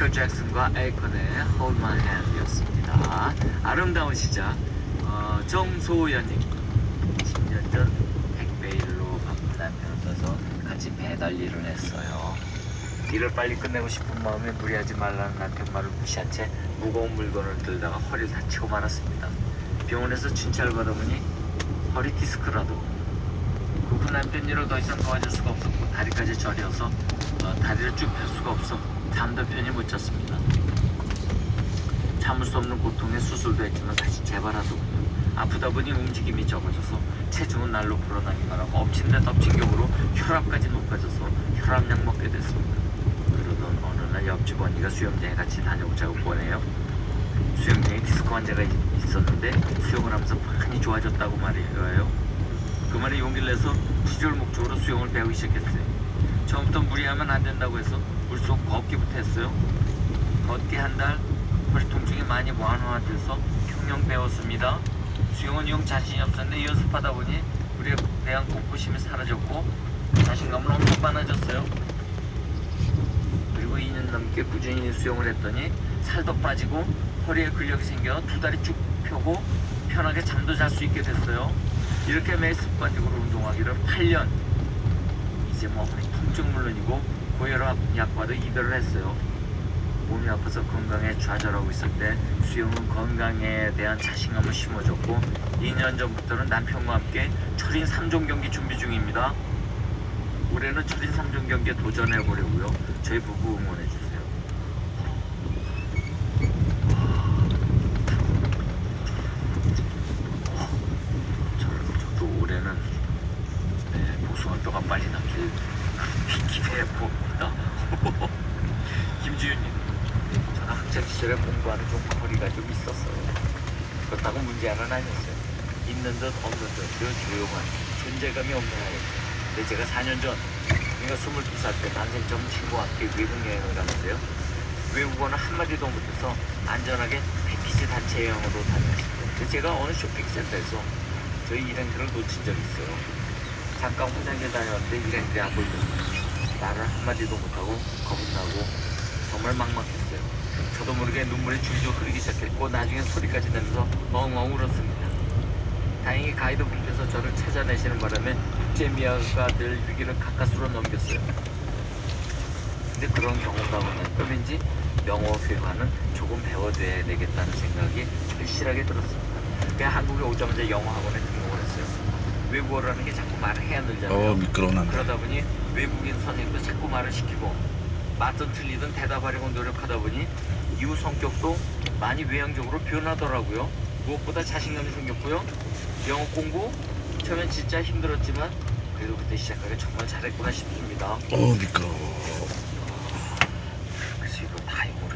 마이클 잭슨과 에이컨의 Hold My Hand이었습니다. 아름다운 시작. 어, 정소연님. 10년 전 택배일로 바쁜 남편을 떠서 같이 배달 일을 했어요. 일을 빨리 끝내고 싶은 마음에 무리하지 말라는 남편 말을 무시한 채 무거운 물건을 들다가 허리를 다치고 말았습니다. 병원에서 진찰을 받아보니 허리 디스크라도 그후 남편 일을 더 이상 도와줄 수가 없었고 다리까지 저려서 어, 다리를 쭉 펼 수가 없어 못 잤습니다. 참을 수 없는 고통에 수술도 했지만 다시 재발하더군요. 아프다 보니 움직임이 적어져서 체중은 날로 불어나기만 하고 엎친 데 덮친 격으로 혈압까지 높아져서 혈압약 먹게 됐습니다. 그러던 어느 날 옆집 언니가 수영장에 같이 다녀오자고 보내요. 수영장에 디스크 환자가 있- 있었는데 수영을 하면서 많이 좋아졌다고 말이에요. 그 말에 용기를 내서 시절 목적으로 수영을 배우기 시작했어요. 무리하면 안 된다고 해서 물속 걷기부터 했어요. 걷기 한 달, 허리 통증이 많이 완화돼서 평영 배웠습니다. 수영은 영 자신이 없었는데 연습하다 보니 우리에 대한 공포심이 사라졌고 자신감은 엄청 많아졌어요. 그리고 2년 넘게 꾸준히 수영을 했더니 살도 빠지고 허리에 근력이 생겨 두 다리 쭉 펴고 편하게 잠도 잘 수 있게 됐어요. 이렇게 매 습관적으로 운동하기를 8년. 이제 뭐 통증 물론이고 고혈압 약과도 이별을 했어요. 몸이 아파서 건강에 좌절하고 있을 때 수영은 건강에 대한 자신감을 심어줬고 2년 전부터는 남편과 함께 철인 3종 경기 준비 중입니다. 올해는 철인 3종 경기에 도전해 보려고요. 저희 부부 응원해 주세요. 저는 저도 올해는 네, 복숭아뼈가 빨리 남길 기대해 봅니다. 김지윤님, 저는 학창 시절에 공부하는 좀 거리가 좀 있었어요. 그렇다고 문제는 아니었어요. 있는 듯 없는 듯늘 조용한 존재감이 없는 아이였어요. 근데 제가 4년 전, 그러니까 22살 때 난생 처음 친구와 함께 외국 여행을 갔는데요. 외국어는 한마디도 못해서 안전하게 패키지 단체 여행으로 다녔습니다. 제가 어느 쇼핑센터에서 저희 일행들을 놓친 적이 있어요. 잠깐 화장실 다녔는데 일행들이 안 보이더라고요. 말을 한마디도 못하고 겁이 나고 정말 막막했어요. 저도 모르게 눈물이 줄줄 흐르기 시작했고 나중에 소리까지 내면서 엉엉 울었습니다. 다행히 가이드 분께서 저를 찾아내시는 바람에 국제미아가 될 위기를 가까스로 넘겼어요. 근데 그런 경험하고 나니까 왠지 영어 회화는 조금 배워둬야 되겠다는 생각이 확실하게 들었습니다. 그냥 한국에 오자마자 영어 학원에 등록을 했어요. 외국어라는 게 자꾸 말을 해야 늘잖아요. 어 미끄러운. 그러다 보니 외국인 선생님도 자꾸 말을 시키고 맞든 틀리든 대답하려고 노력하다 보니 이후 성격도 많이 외향적으로 변하더라고요. 무엇보다 자신감이 생겼고요. 영어 공부 처음엔 진짜 힘들었지만 그래도 그때 시작하기 정말 잘했구나 싶습니다. 어 미끄러워.